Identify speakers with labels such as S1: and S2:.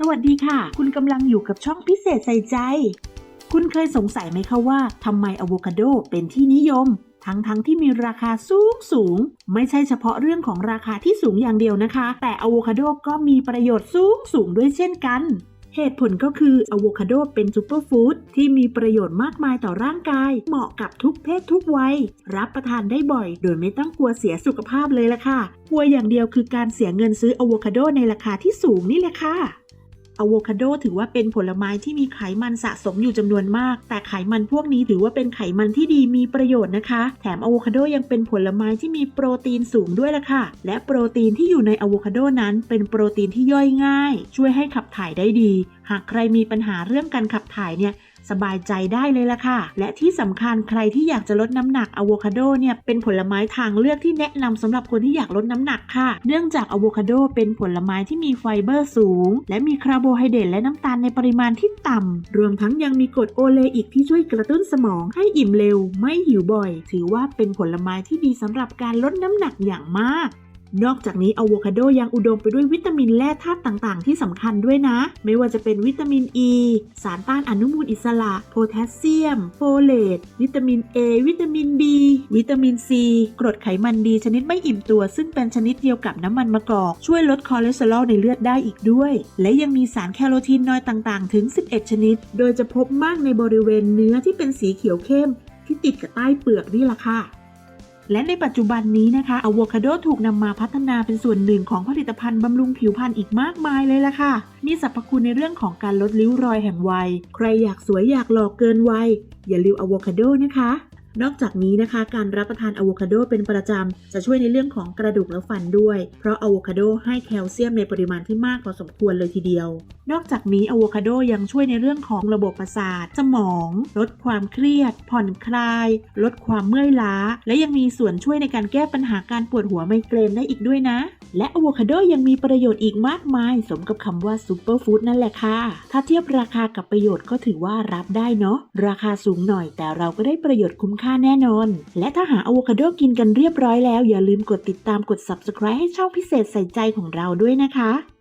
S1: สวัสดีค่ะ คุณกำลังอยู่กับช่องพิเศษใส่ใจ คุณเคยสงสัยไหมคะว่าทำไมอะโวคาโดเป็นที่นิยม ทั้งๆทที่มีราคาสูงสูง ไม่ใช่เฉพาะเรื่องของราคาที่สูงอย่างเดียวนะคะ แต่อะโวคาโดก็มีประโยชน์สูงสูงด้วยเช่นกัน เหตุผลก็คืออะโวคาโดเป็นซูเปอร์ฟู้ดที่มีประโยชน์มากมายต่อร่างกาย เหมาะกับทุกเพศทุกวัย รับประทานได้บ่อย โดยไม่ต้องกลัวเสียสุขภาพเลยละค่ะกลัวอย่างเดียวคือการเสียเงินซื้ออะโวคาโดในราคาที่สูงนี่แหละค่ะ อะโวคาโดถือว่าเป็นผลไม้ที่มีไขมันสะสมอยู่จำนวนมาก แต่ไขมันพวกนี้ถือว่าเป็นไขมันที่ดีมีประโยชน์นะคะ แถมอะโวคาโดยังเป็นผลไม้ที่มีโปรตีนสูงด้วยล่ะค่ะ และโปรตีนที่อยู่ในอะโวคาโดนั้น เป็นโปรตีนที่ย่อยง่าย ช่วยให้ขับถ่ายได้ดี หากใครมีปัญหาเรื่องการขับถ่ายเนี่ย สบายใจได้เลยล่ะค่ะ และที่สำคัญใครที่อยากจะลดน้ำหนักอะโวคาโดเนี่ยเป็นผลไม้ทางเลือกที่แนะนำสำหรับคนที่อยากลดน้ำหนักค่ะ เนื่องจากอะโวคาโดเป็นผลไม้ที่มีไฟเบอร์สูง และมีคาร์โบไฮเดรตและน้ำตาลในปริมาณที่ต่ำรวมทั้งยังมีกรดโอเลอิกที่ช่วยกระตุ้นสมองให้อิ่มเร็ว ไม่หิวบ่อย ถือว่าเป็นผลไม้ที่ดีสำหรับการลดน้ำหนักอย่างมาก นอกจากนี้อะโวคาโดยังอุดมไปด้วยวิตามินแร่ธาตุต่างๆ ที่สำคัญด้วยนะ ไม่ว่าจะเป็นวิตามินอ e, ีสารต้านอนุมูลอิสระ โพแทสเซียม โฟเลต วิตามิน A วิตามิน B วิตามิน C กรดไขมันดีชนิดไม่อิ่มตัว ซึ่งเป็นชนิดเดียวกับน้ำมันมะกอก ช่วยลดคอเลสเตอรอลในเลือดได้อีกด้วย และยังมีสารแคโรทีนนอยต่างๆ ถึง 11 ชนิด โดยจะพบมากในบริเวณเนื้อที่เป็นสีเขียวเข้ม ที่ติดกับใต้เปลือกนี่แหละค่ะ และในปัจจุบันนี้นะคะอะโวคาโดถูกนำมาพัฒนาเป็นส่วนหนึ่งของผลิตภัณฑ์บำรุงผิวพรรณอีกมากมายเลยล่ะค่ะ มีสรรพคุณในเรื่องของการลดริ้วรอยแห่งวัย ใครอยากสวยอยากหล่อเกินวัยอย่าลืมอะโวคาโดนะคะ นอกจากนี้นะคะ การรับประทานอะโวคาโดเป็นประจำ จะช่วยในเรื่องของกระดูกและฟันด้วย เพราะอะโวคาโดให้แคลเซียมในปริมาณที่มากพอสมควรเลยทีเดียว นอกจากนี้อะโวคาโดยังช่วยในเรื่องของระบบประสาท สมอง ลดความเครียด ผ่อนคลาย ลดความเมื่อยล้า และยังมีส่วนช่วยในการแก้ปัญหาการปวดหัวไมเกรนได้อีกด้วยนะ และอะโวคาโดยังมีประโยชน์อีกมากมาย สมกับคำว่าซูเปอร์ฟู้ดนั่นแหละค่ะ ถ้าเทียบราคากับประโยชน์ก็ถือว่ารับได้เนาะ ราคาสูงหน่อยแต่เราก็ได้ประโยชน์คุ้มค่าแน่นอน และถ้าหาอะโวคาโดกินกันเรียบร้อยแล้ว อย่าลืมกดติดตามกด subscribe ให้ช่องพิเศษใส่ใจของเราด้วยนะคะ